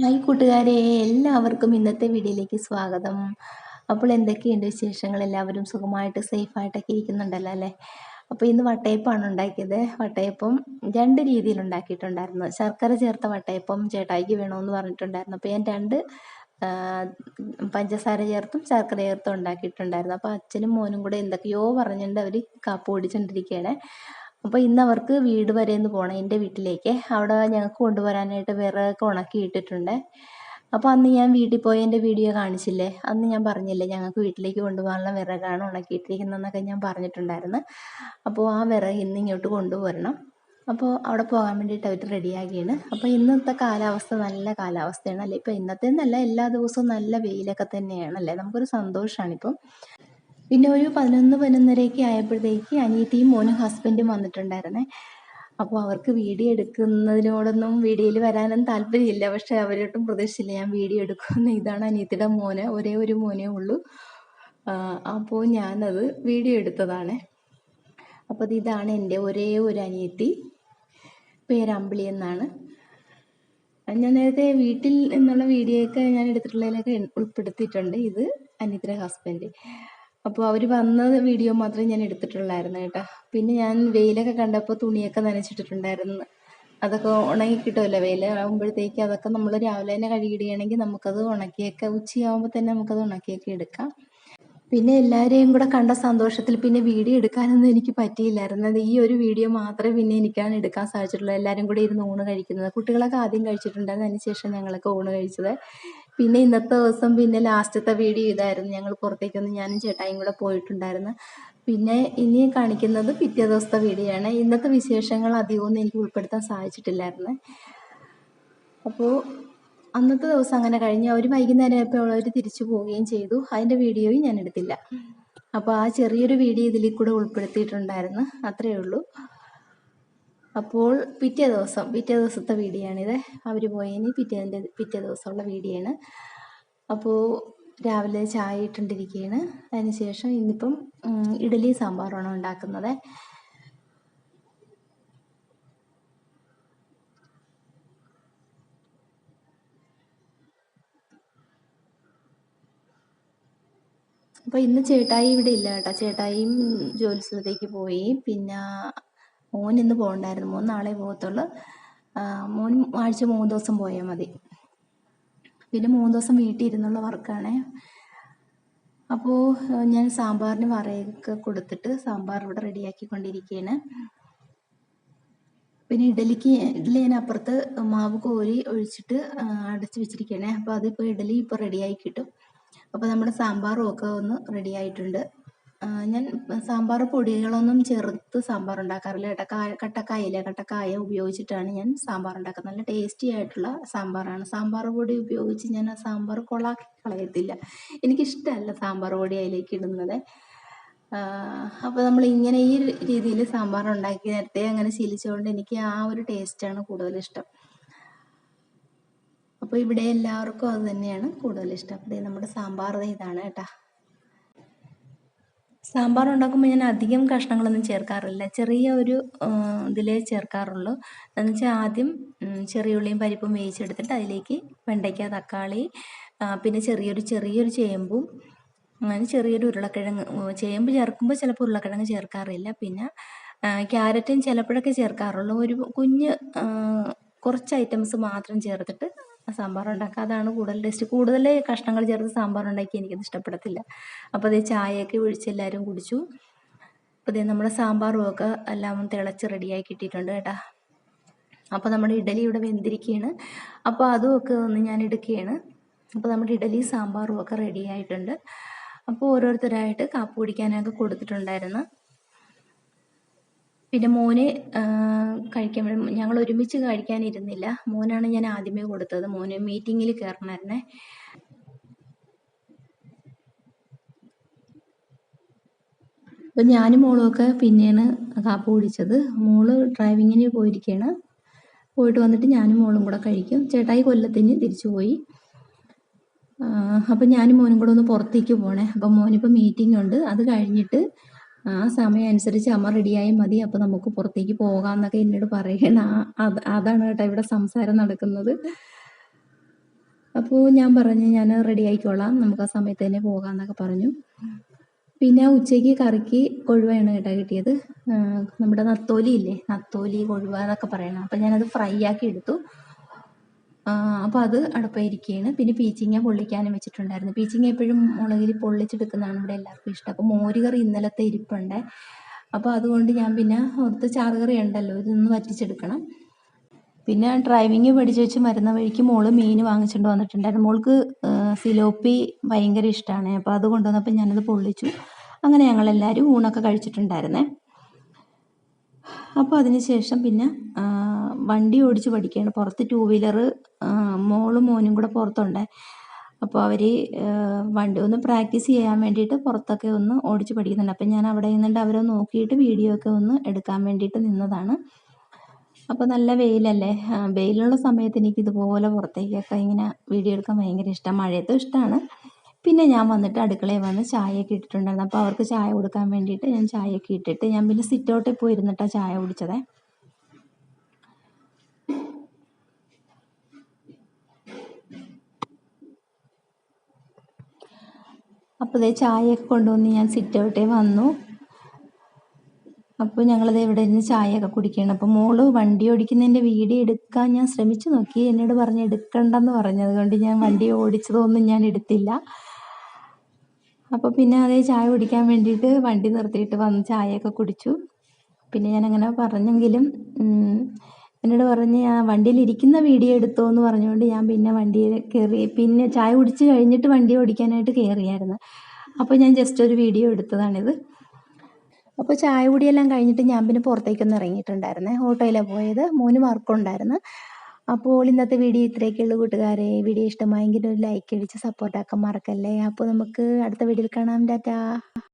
Hi കൂട്ടുകാരെ എല്ലാവർക്കും ഇന്നത്തെ വീഡിയോയിലേക്ക് സ്വാഗതം. അപ്പോൾ എന്തൊക്കെയുണ്ട് വിശേഷങ്ങൾ? എല്ലാവരും സുഖമായിട്ട് സേഫായിട്ടൊക്കെ ഇരിക്കുന്നുണ്ടല്ലോ അല്ലേ? അപ്പോൾ ഇന്ന് വട്ടയപ്പമാണ് ഉണ്ടാക്കിയത്. വട്ടയപ്പം രണ്ട് രീതിയിൽ ഉണ്ടാക്കിയിട്ടുണ്ടായിരുന്നു. ശർക്കര ചേർത്ത വട്ടയപ്പം ചേട്ടായിക്ക് വേണമെന്ന് പറഞ്ഞിട്ടുണ്ടായിരുന്നു. അപ്പോൾ ഞാൻ രണ്ട് പഞ്ചസാര ചേർത്തും ശർക്കര ചേർത്തും ഉണ്ടാക്കിയിട്ടുണ്ടായിരുന്നു. അപ്പോൾ അച്ഛനും മോനും കൂടെ എന്തൊക്കെയോ പറഞ്ഞിട്ടുണ്ട്. അവർ കാപ്പ് ഓടിച്ചുകൊണ്ടിരിക്കുകയാണ് അപ്പോൾ ഇന്ന് അവർക്ക് വീട് വരെ ഒന്ന് പോകണം എന്റെ വീട്ടിലേക്ക്. അവിടെ ഞങ്ങൾക്ക് കൊണ്ടുവരാനായിട്ട് വിറകൊക്കെ ഉണക്കി ഇട്ടിട്ടുണ്ട്. അപ്പോൾ അന്ന് ഞാൻ വീട്ടിൽ പോയി എന്റെ വീഡിയോ കാണിച്ചില്ലേ? അന്ന് ഞാൻ പറഞ്ഞില്ലേ ഞങ്ങൾക്ക് വീട്ടിലേക്ക് കൊണ്ടുപോകാനുള്ള വിറകാണ് ഉണക്കിയിട്ടിരിക്കുന്നതെന്നൊക്കെ ഞാൻ പറഞ്ഞിട്ടുണ്ടായിരുന്നു. അപ്പോൾ ആ വിറക് ഇന്ന് ഇങ്ങോട്ട് കൊണ്ടുവരണം. അപ്പോൾ അവിടെ പോകാൻ വേണ്ടിയിട്ട് അവർ റെഡിയാക്കിയാണ്. അപ്പോൾ ഇന്നത്തെ കാലാവസ്ഥ നല്ല കാലാവസ്ഥയാണ്. അല്ലേ? ഇപ്പോൾ ഇന്നത്തെ എന്നല്ല എല്ലാ ദിവസവും നല്ല വെയിലൊക്കെ തന്നെയാണല്ലേ? നമുക്കൊരു സന്തോഷമാണിപ്പം പിന്നെ ഒരു പതിനൊന്ന് പതിനൊന്നരയൊക്കെ ആയപ്പോഴത്തേക്ക് അനിയത്തിയും മോനും ഹസ്ബൻഡും വന്നിട്ടുണ്ടായിരുന്നേ. അപ്പോൾ അവർക്ക് വീഡിയോ എടുക്കുന്നതിനോടൊന്നും വീഡിയോയിൽ വരാനൊന്നും താല്പര്യമില്ല. പക്ഷെ അവരോട്ടും പ്രതീക്ഷിച്ചില്ല ഞാൻ വീഡിയോ എടുക്കുമെന്ന്. ഇതാണ് അനിയത്തിയുടെ മോനെ. ഒരേ ഒരു മോനേ ഉള്ളൂ. അപ്പോൾ ഞാനത് വീഡിയോ എടുത്തതാണ്. അപ്പോൾ ഇത് ഇതാണ് എന്റെ ഒരേ ഒരു അനിയത്തി. പേര് അമ്പിളി എന്നാണ്. ഞാൻ നേരത്തെ വീട്ടിൽ നിന്നുള്ള വീഡിയോ ഒക്കെ ഞാൻ എടുത്തിട്ടുള്ളതിലൊക്കെ ഉൾപ്പെടുത്തിയിട്ടുണ്ട്. ഇത് അനിയത്തിയുടെ ഹസ്ബൻഡ് അപ്പോൾ അവർ വന്ന വീഡിയോ മാത്രമേ ഞാൻ എടുത്തിട്ടുള്ളായിരുന്നു കേട്ടോ. പിന്നെ ഞാൻ വെയിലൊക്കെ കണ്ടപ്പോൾ തുണിയൊക്കെ നനച്ചിട്ടിട്ടുണ്ടായിരുന്നു. അതൊക്കെ ഉണങ്ങി കിട്ടുമല്ലോ വെയിൽ ആകുമ്പോഴത്തേക്ക് അതൊക്കെ നമ്മൾ രാവിലെ തന്നെ കഴുകിയിടുകയാണെങ്കിൽ നമുക്കത് ഉണക്കിയൊക്കെ ഉച്ചയാകുമ്പോൾ തന്നെ നമുക്കത് ഉണക്കിയൊക്കെ എടുക്കാം. പിന്നെ എല്ലാവരെയും കൂടെ കണ്ട സന്തോഷത്തിൽ പിന്നെ വീഡിയോ എടുക്കാനൊന്നും എനിക്ക് പറ്റിയില്ലായിരുന്നു. ഈ ഒരു വീഡിയോ മാത്രമേ പിന്നെ എനിക്കാണ് എടുക്കാൻ സാധിച്ചിട്ടുള്ളൂ. എല്ലാവരും കൂടെ ഇരുന്ന് ഊണ് കഴിക്കുന്നത്. കുട്ടികളൊക്കെ ആദ്യം കഴിച്ചിട്ടുണ്ടായിരുന്നു. അതിനുശേഷം ഞങ്ങളൊക്കെ ഊണ് കഴിച്ചത്. പിന്നെ ഇന്നത്തെ ദിവസം പിന്നെ ലാസ്റ്റത്തെ വീഡിയോ ഇതായിരുന്നു. ഞങ്ങൾ പുറത്തേക്കൊന്ന് ഞാനും ചേട്ടായും കൂടെ പോയിട്ടുണ്ടായിരുന്നു. പിന്നെ ഇനി കാണിക്കുന്നത് പിറ്റേ ദിവസത്തെ വീഡിയോ ആണ്. ഇന്നത്തെ വിശേഷങ്ങൾ അധികമൊന്നും എനിക്ക് ഉൾപ്പെടുത്താൻ സാധിച്ചിട്ടില്ലായിരുന്നു. അപ്പോൾ അന്നത്തെ ദിവസം അങ്ങനെ കഴിഞ്ഞ് അവർ വൈകുന്നേരം ആയപ്പോൾ അവർ തിരിച്ചു പോവുകയും ചെയ്തു. അതിന്റെ വീഡിയോയും ഞാൻ എടുത്തില്ല. അപ്പോൾ ആ ചെറിയൊരു വീഡിയോ ഇതിൽ കൂടെ ഉൾപ്പെടുത്തിയിട്ടുണ്ടായിരുന്നു. അത്രയേ ഉള്ളൂ. അപ്പോൾ പിറ്റേ ദിവസം പിറ്റേ ദിവസത്തെ വീഡിയോ ആണിത് അവർ പോയതിന് പിറ്റേന്റെ പിറ്റേ ദിവസമുള്ള വീഡിയോ ആണ് അപ്പോൾ രാവിലെ ചായ ഇട്ടുകൊണ്ടിരിക്കുകയാണ് അതിനുശേഷം ഇന്നിപ്പം ഇഡലി സാമ്പാറാണ് ഉണ്ടാക്കുന്നത്. അപ്പോൾ ഇന്ന് ചേട്ടായി ഇവിടെ ഇല്ല കേട്ടോ. ചേട്ടായിയും ജോലിസ്ഥലത്തേക്ക് പോയി. പിന്നെ മോൻ ഇന്ന് പോകണ്ടായിരുന്നു. മോൻ നാളെ പോകത്തുള്ളൂ മോൻ ആഴ്ച മൂന്ന് ദിവസം പോയാൽ മതി. പിന്നെ മൂന്ന് ദിവസം വീട്ടിൽ ഇരുന്നുള്ള വർക്കാണ്. അപ്പോൾ ഞാൻ സാമ്പാറിന് വറയൊക്കെ കൊടുത്തിട്ട് സാമ്പാർ ഇവിടെ റെഡിയാക്കിക്കൊണ്ടിരിക്കുകയാണ് പിന്നെ ഇഡലിക്ക് ഇഡലി ഞാൻ അപ്പുറത്ത് മാവ് കോരി ഒഴിച്ചിട്ട് അടച്ച് വെച്ചിരിക്കുകയാണ് അപ്പോൾ അതിപ്പോൾ ഇഡലി ഇപ്പോൾ റെഡിയായി കിട്ടും. അപ്പോൾ നമ്മുടെ സാമ്പാറും ഒക്കെ ഒന്ന് റെഡി ആയിട്ടുണ്ട് ആ, ഞാൻ സാമ്പാർ പൊടികളൊന്നും ചേർത്ത് സാമ്പാർ ഉണ്ടാക്കാറില്ല കേട്ടോ കായ കട്ടക്കായില്ലേ കട്ടക്കായ ഉപയോഗിച്ചിട്ടാണ് ഞാൻ സാമ്പാർ ഉണ്ടാക്കുന്നത് നല്ല ടേസ്റ്റി ആയിട്ടുള്ള സാമ്പാറാണ്. സാമ്പാർ പൊടി ഉപയോഗിച്ച് ഞാൻ ആ സാമ്പാർ കൊളാക്കി കളയത്തില്ല. എനിക്കിഷ്ടമല്ല സാമ്പാർ പൊടി അതിലേക്ക് ഇടുന്നത്. അപ്പോൾ നമ്മൾ ഇങ്ങനെ ഈ രീതിയിൽ സാമ്പാർ ഉണ്ടാക്കി നേരത്തെ അങ്ങനെ ശീലിച്ചുകൊണ്ട് എനിക്ക് ആ ഒരു ടേസ്റ്റാണ് കൂടുതലിഷ്ടം. അപ്പോൾ ഇവിടെ എല്ലാവർക്കും അത് തന്നെയാണ് കൂടുതലിഷ്ടം. അപ്പോൾ നമ്മുടെ സാമ്പാർ ഇതാണ് കേട്ടോ. സാമ്പാർ ഉണ്ടാക്കുമ്പോൾ ഞാൻ അധികം കഷ്ണങ്ങളൊന്നും ചേർക്കാറില്ല. ചെറിയ ഒരു ഇതിലേ ചേർക്കാറുള്ളൂ. എന്ന് വെച്ചാൽ ആദ്യം ചെറിയ ഉള്ളിയും പരിപ്പും വേവിച്ചെടുത്തിട്ട് അതിലേക്ക് വെണ്ടയ്ക്ക തക്കാളി പിന്നെ ചെറിയൊരു ചെറിയൊരു ചേമ്പും അങ്ങനെ ചെറിയൊരു ഉരുളക്കിഴങ്ങ് ചേമ്പ് ചേർക്കുമ്പോൾ ചിലപ്പോൾ ഉരുളക്കിഴങ്ങ് ചേർക്കാറില്ല. പിന്നെ ക്യാരറ്റും ചിലപ്പോഴൊക്കെ ചേർക്കാറുള്ളൂ. ഒരു കുഞ്ഞ് കുറച്ച് ഐറ്റംസ് മാത്രം ചേർത്തിട്ട് സാമ്പാർ ഉണ്ടാക്കുക അതാണ് കൂടുതൽ ടേസ്റ്റ് കൂടുതൽ കഷ്ണങ്ങൾ ചേർത്ത് സാമ്പാർ ഉണ്ടാക്കി എനിക്കത് ഇഷ്ടപ്പെടത്തില്ല. അപ്പോൾ അതേ ചായയൊക്കെ ഒഴിച്ച് എല്ലാവരും കുടിച്ചു. അപ്പോൾ ഇതേ നമ്മുടെ സാമ്പാറും ഒക്കെ എല്ലാം തിളച്ച് റെഡിയായി കിട്ടിയിട്ടുണ്ട് കേട്ടോ. അപ്പോൾ നമ്മുടെ ഇഡലി ഇവിടെ വെന്തിരിക്കുകയാണ് അപ്പോൾ അതും ഒക്കെ ഒന്ന് ഞാൻ എടുക്കുകയാണ്. അപ്പോൾ നമ്മുടെ ഇഡലി സാമ്പാറും ഒക്കെ റെഡി ആയിട്ടുണ്ട്. അപ്പോൾ ഓരോരുത്തരായിട്ട് കാപ്പി കുടിക്കാനൊക്കെ കൊടുത്തിട്ടുണ്ടായിരുന്നു. പിന്നെ മോന് വേണ്ടി ഞങ്ങൾ ഒരുമിച്ച് കഴിക്കാനിരുന്നില്ല. മോനാണ് ഞാൻ ആദ്യമേ കൊടുത്തത്. മോന് മീറ്റിങ്ങിൽ കയറണമായിരുന്നേ അപ്പം ഞാനും മോളും ഒക്കെ പിന്നെയാണ് കാപ്പ് കുടിച്ചത്. മോൾ ഡ്രൈവിങ്ങിന് പോയിരിക്കുകയാണ് പോയിട്ട് വന്നിട്ട് ഞാനും മോളും കൂടെ കഴിക്കും. ചേട്ടായി കൊല്ലത്തിന് തിരിച്ചു പോയി. അപ്പം ഞാനും മോനും കൂടെ ഒന്ന് പുറത്തേക്ക് പോണേ. അപ്പം മോനിപ്പോൾ മീറ്റിംഗ് ഉണ്ട്. അത് കഴിഞ്ഞിട്ട് ആ സമയം അനുസരിച്ച് അമ്മ റെഡിയായി മതി അപ്പോൾ നമുക്ക് പുറത്തേക്ക് പോകാമെന്നൊക്കെ എന്നോട് പറയണ അതാണ് കേട്ടോ ഇവിടെ സംസാരം നടക്കുന്നത്. അപ്പോൾ ഞാൻ പറഞ്ഞു ഞാൻ റെഡി ആയിക്കോളാം നമുക്ക് ആ സമയത്ത് തന്നെ പോകാമെന്നൊക്കെ പറഞ്ഞു. പിന്നെ ഉച്ചയ്ക്ക് കറിക്ക് കൊഴുവയാണ് കേട്ടോ കിട്ടിയത്. നമ്മുടെ നത്തോലി ഇല്ലേ? നത്തോലി കൊഴുവ എന്നൊക്കെ പറയണം. അപ്പം ഞാനത് ഫ്രൈ ആക്കി എടുത്തു. അപ്പോൾ അത് അടുപ്പായിരിക്കുകയാണ് പിന്നെ പീച്ചിങ്ങ പൊള്ളിക്കാനും വെച്ചിട്ടുണ്ടായിരുന്നു. പീച്ചിങ്ങ എപ്പോഴും മുളകിൽ പൊള്ളിച്ചെടുക്കുന്നതാണ് ഇവിടെ എല്ലാവർക്കും ഇഷ്ടം. അപ്പോൾ മോരുകറി ഇന്നലത്തെ ഇരിപ്പുണ്ട്. അപ്പോൾ അതുകൊണ്ട് ഞാൻ പിന്നെ ഓർത്ത് ചാറുകറി ഉണ്ടല്ലോ ഇതൊന്ന് വറ്റിച്ചെടുക്കണം. പിന്നെ ഡ്രൈവിങ് പഠിച്ചു വെച്ച് മരുന്ന വഴിക്ക് മോൾ മീൻ വാങ്ങിച്ചുകൊണ്ട് വന്നിട്ടുണ്ടായിരുന്നു. മോൾക്ക് സിലോപ്പി ഭയങ്കര ഇഷ്ടമാണ് അപ്പോൾ അത് കൊണ്ടുവന്നപ്പോൾ ഞാനത് പൊള്ളിച്ചു. അങ്ങനെ ഞങ്ങളെല്ലാവരും ഊണൊക്കെ കഴിച്ചിട്ടുണ്ടായിരുന്നേ. അപ്പോൾ അതിന് ശേഷം പിന്നെ വണ്ടി ഓടിച്ച് പഠിക്കുകയാണ്. പുറത്ത് ടൂ വീലർ മോളും മോനും കൂടെ പുറത്തുണ്ട്. അപ്പോൾ അവർ വണ്ടി ഒന്ന് പ്രാക്ടീസ് ചെയ്യാൻ വേണ്ടിയിട്ട് പുറത്തൊക്കെ ഒന്ന് ഓടിച്ച് പഠിക്കുന്നുണ്ട്. അപ്പം ഞാൻ അവിടെ നിന്നിട്ട് അവരെ നോക്കിയിട്ട് വീഡിയോ ഒക്കെ ഒന്ന് എടുക്കാൻ വേണ്ടിയിട്ട് നിന്നതാണ്. അപ്പോൾ നല്ല വെയിലല്ലേ? വെയിലുള്ള സമയത്ത് എനിക്ക് ഇതുപോലെ പുറത്തേക്കൊക്കെ ഇങ്ങനെ വീഡിയോ എടുക്കാൻ ഭയങ്കര ഇഷ്ടം. മഴയത്തും ഇഷ്ടമാണ്. പിന്നെ ഞാൻ വന്നിട്ട് അടുക്കളയിൽ വന്ന് ചായയൊക്കെ ഇട്ടിട്ടുണ്ടായിരുന്നു. അപ്പോൾ അവർക്ക് ചായ കൊടുക്കാൻ വേണ്ടിയിട്ട് ഞാൻ ചായയൊക്കെ ഇട്ടിട്ട് ഞാൻ പിന്നെ സിറ്റൗട്ടിൽ പോയി ഇരുന്നിട്ടാണ് ചായ കുടിച്ചതേ. അപ്പോൾ ഇതേ ചായയൊക്കെ കൊണ്ടുവന്ന് ഞാൻ സിറ്റൗട്ടേ വന്നു. അപ്പോൾ ഞങ്ങളത് ഇവിടെ ഇരുന്ന് ചായയൊക്കെ കുടിക്കണം? അപ്പോൾ മോൾ വണ്ടി ഓടിക്കുന്നതിന്റെ വീഡിയോ എടുക്കാൻ ഞാൻ ശ്രമിച്ചു നോക്കി. എന്നോട് പറഞ്ഞ് എടുക്കണ്ടെന്ന് പറഞ്ഞത് കൊണ്ട് ഞാൻ വണ്ടി ഓടിച്ചതൊന്നും ഞാൻ എടുത്തില്ല. അപ്പോൾ പിന്നെ അതേ ചായ കുടിക്കാൻ വേണ്ടിയിട്ട് വണ്ടി നിർത്തിയിട്ട് വന്ന് ചായയൊക്കെ കുടിച്ചു. പിന്നെ ഞാൻ അങ്ങനെ പറഞ്ഞെങ്കിലും എന്നോട് പറഞ്ഞ് ആ വണ്ടിയിൽ ഇരിക്കുന്ന വീഡിയോ എടുത്തോ എന്ന് പറഞ്ഞുകൊണ്ട് ഞാൻ പിന്നെ വണ്ടിയിൽ കയറി പിന്നെ ചായ കുടിച്ച് കഴിഞ്ഞിട്ട് വണ്ടി ഓടിക്കാനായിട്ട് കയറിയായിരുന്നു അപ്പോൾ ഞാൻ ജസ്റ്റ് ഒരു വീഡിയോ എടുത്തതാണിത്. അപ്പോൾ ചായ കുടിയെല്ലാം കഴിഞ്ഞിട്ട് ഞാൻ പിന്നെ പുറത്തേക്കൊന്ന് ഇറങ്ങിയിട്ടുണ്ടായിരുന്നേ. ഓട്ടോയിലാണ് പോയത്. മൂന്ന് വർക്കുണ്ടായിരുന്നു അപ്പോൾ ഇന്നത്തെ വീഡിയോ ഇത്രയൊക്കെയുള്ളൂ കൂട്ടുകാരെ. വീഡിയോ ഇഷ്ടമായെങ്കിൽ ഒരു ലൈക്ക് അടിച്ച് സപ്പോർട്ടാക്കാൻ മറക്കല്ലേ. അപ്പോൾ നമുക്ക് അടുത്ത വീഡിയോയിൽ കാണാം. ടാറ്റാ.